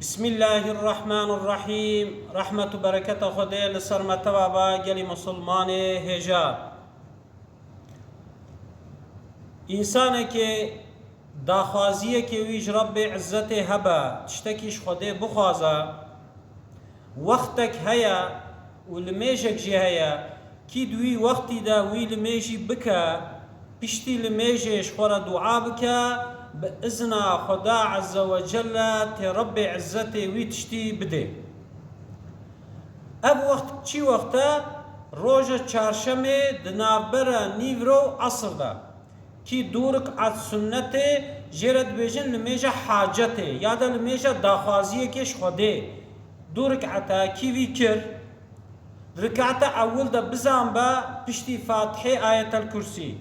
بسم الله الرحمن الرحیم رحمت و خدای لسر با گلی مسلمان هجا انسان که داخوازیه که ویش رب عزت هبا تشتکیش خدای بخوازه. وقتك هيا ولميشك جي هيا كي دوي وقتي دا وي لميشي بكا بشتي لميشيش خورا دعا بكا بإذن خدا عز وجل تربي عزتي وي تشتي بدي اب وقت چی وقتا روژ چهارشنبه دنابرا نیورو عصر دا کی دورک عد سنت جرد بیجن لمیجا حاجته. یادا لمیجا داخوازیه کش خوده. دو ركعتا كيفي كر ركعتا أول دا بزان با بشتي فاتحة آية الكرسي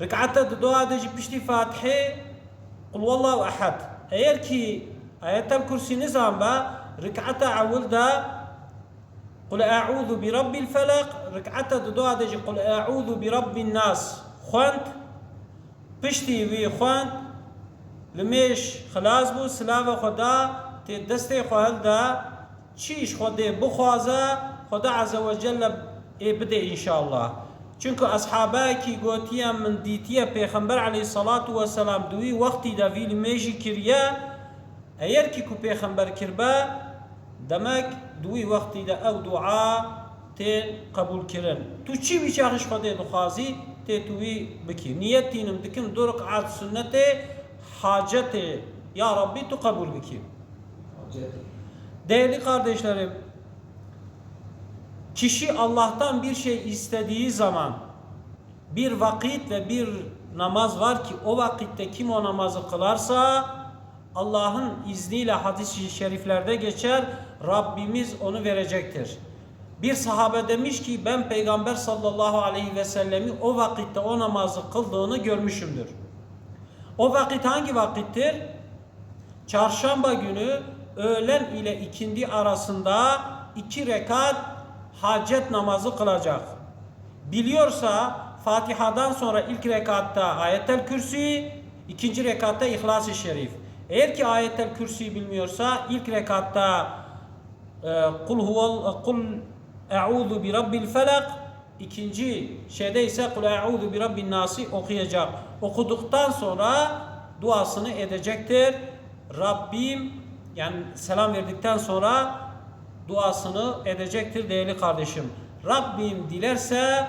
ركعتا دو دجي بشتي فاتحة. قل والله أحد. أير كي؟ آية الكرسي نظام با. ركعتا أول دا. قل أعوذ برب الفلق. ركعتا دو دجي قل أعوذ برب الناس. خوانت؟ بشتي وي خوانت. لميش خلاص بو. سلاوة خدا. تی دستی خو دا. چیش خود بخوازه خدا عز وجل بده إن شاء الله. چونکه اصحابه کی گوتیا من دیتیا پیغمبر علیه الصلاة والسلام دوی وقتی دا ویل میجی کریا ایر کی کو پیغمبر کربا دمک دوی وقتی دا أو دعا تین قبول کرن. تو چی بیچاخش خود دخوازی تی توی بکی. نیت تینم دکن دو رکعات سنت حاجت. یا ربی تو قبول بکی. Değerli kardeşlerim, kişi Allah'tan bir şey istediği zaman bir vakit ve bir namaz var ki o vakitte kim o namazı kılarsa Allah'ın izniyle hadis-i şeriflerde geçer Rabbimiz onu verecektir. Bir sahabe demiş ki ben peygamber sallallahu aleyhi ve sellemi o vakitte o namazı kıldığını görmüşümdür. O vakit hangi vakittir? Çarşamba günü öğlen ile ikindi arasında iki rekat hacet namazı kılacak. Biliyorsa Fatiha'dan sonra ilk rekatta ayetel kürsi, ikinci rekatta İhlas-ı Şerif. Eğer ki ayetel kürsi bilmiyorsa ilk rekatta e, kul huval kul e'udu bi rabbil felak ikinci şeyde ise kul e'udu bi rabbin nasi okuyacak. Okuduktan sonra duasını edecektir. Rabbim yani selam verdikten sonra duasını edecektir değerli kardeşim. Rabbim dilerse